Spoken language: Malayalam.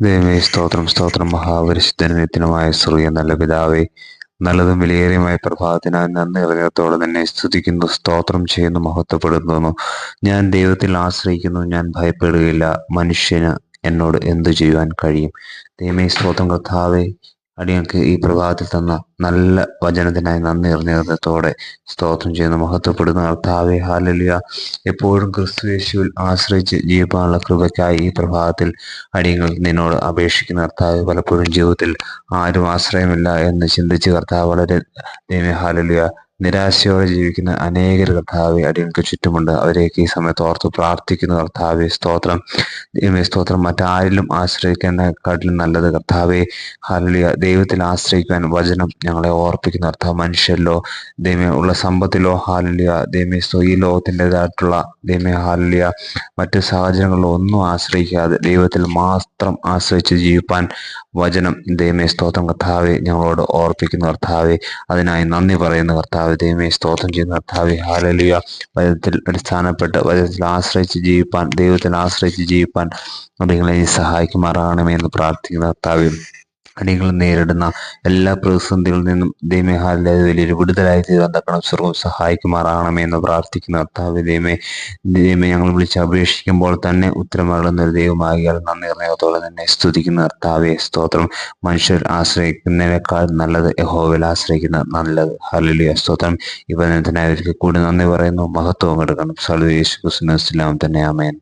ദൈവമേ സ്തോത്രം സ്തോത്രം. മഹാപരിശുദ്ധന നിത്യനുമായ ശ്രീയ നല്ല പിതാവേ നല്ലതും വിലയേറിയമായ പ്രഭാതത്തിനായി നന്ദി ഹൃദയത്തോടെ തന്നെ സ്തുതിക്കുന്നു സ്തോത്രം ചെയ്യുന്നു മഹത്വപ്പെടുത്തുന്നു. ഞാൻ ദൈവത്തിൽ ആശ്രയിക്കുന്നു ഞാൻ ഭയപ്പെടുകയില്ല. മനുഷ്യന് എന്നോട് എന്തു ചെയ്യുവാൻ കഴിയും? ദൈവമേ സ്തോത്രം കർത്താവേ അടിയങ്ങൾക്ക് ഈ പ്രഭാതത്തിൽ തന്ന നല്ല വചനത്തിനായി നന്ദി ഹൃദയത്തോടെ സ്തോത്രം ചെയ്യുന്ന. മഹത്വപ്പെടുന്ന കർത്താവെ ഹാലലിയ എപ്പോഴും ക്രിസ്തു യേശുവിൽ ആശ്രയിച്ച് ജീവിക്കാനുള്ള കൃപയ്ക്കായി ഈ പ്രഭാതത്തിൽ അടിയങ്ങൾ നിന്നോട് അപേക്ഷിക്കുന്ന. കർത്താവ് പലപ്പോഴും ജീവിതത്തിൽ ആരും ആശ്രയമില്ല എന്ന് ചിന്തിച്ച് കർത്താവ് വളരെ ദൈവ ഹാലലിയ നിരാശയോടെ ജീവിക്കുന്ന അനേകർ കർത്താവെ അടിയങ്ങൾക്ക് ചുറ്റുമുണ്ട്. അവരെയൊക്കെ ഈ സമയത്ത് ഓർത്ത് പ്രാർത്ഥിക്കുന്ന കർത്താവെ സ്തോത്രം. ദൈവമേ സ്തോത്രം. മറ്റാരിലും ആശ്രയിക്കേണ്ടക്കാട്ടിലും നല്ലത് കർത്താവെ. ഹാലിയ ദൈവത്തിൽ ആശ്രയിക്കാൻ വചനം ഞങ്ങളെ ഓർപ്പിക്കുന്ന കർത്താവ്. മനുഷ്യരിലോ ദൈവമേ ഉള്ള സമ്പത്തിലോ ഹാലിയ ദൈവമേ ഈ ലോകത്തിന്റെതായിട്ടുള്ള ദൈവമേ ഹാലിയ മറ്റ് സാഹചര്യങ്ങളിലോ ഒന്നും ആശ്രയിക്കാതെ ദൈവത്തിൽ മാത്രം ആശ്രയിച്ച് ജീവിപ്പാൻ വചനം. ദൈവമേ സ്തോത്രം കർത്താവെ. ഞങ്ങളോട് ഓർപ്പിക്കുന്ന കർത്താവെ. അതിനായി നന്ദി പറയുന്ന കർത്താവ്. കർത്താവ് ദൈവമേ സ്തോത്രം ചെയ്യുന്ന കർത്താവെ ഹാലലിയ വചനത്തിൽ അടിസ്ഥാനപ്പെട്ട് വചനത്തിൽ ആശ്രയിച്ച് ജീവിപ്പാൻ ദൈവത്തിൽ ആശ്രയിച്ച് ജീവിപ്പാൻ നിങ്ങളെ സഹായിക്കുമാറാകണമേ എന്ന് പ്രാർത്ഥിക്കുന്ന കർത്താവ്. അടികൾ നേരിടുന്ന എല്ലാ പ്രതിസന്ധികളിൽ നിന്നും ദൈമഹാലിന്റെ വലിയൊരു വിടുതലായി തീരാൻ തക്കണം സ്വർഗം സഹായിക്കുമാറാകണമേ എന്ന് പ്രാർത്ഥിക്കുന്ന. കർത്താവ് ദൈവമേ ദൈവമേ ഞങ്ങൾ വിളിച്ച് അപേക്ഷിക്കുമ്പോൾ തന്നെ ഉത്തരമകളുന്ന ഒരു ദൈവമാകിയാൽ നന്ദി നിർണയത്തോടെ തന്നെ സ്തുതിക്കുന്ന. കർത്താവെ സ്തോത്രം. മനുഷ്യർ ആശ്രയിക്കുന്നതിനേക്കാൾ നല്ലത് യഹോവിൽ ആശ്രയിക്കുന്ന നല്ലത്. ഹലിയ സ്തോത്രം. ഇവ ഒരിക്കൽ കൂടി നന്ദി പറയുന്നു. മഹത്വം എടുക്കണം. സലു യേശു തന്നെ. ആമേൻ.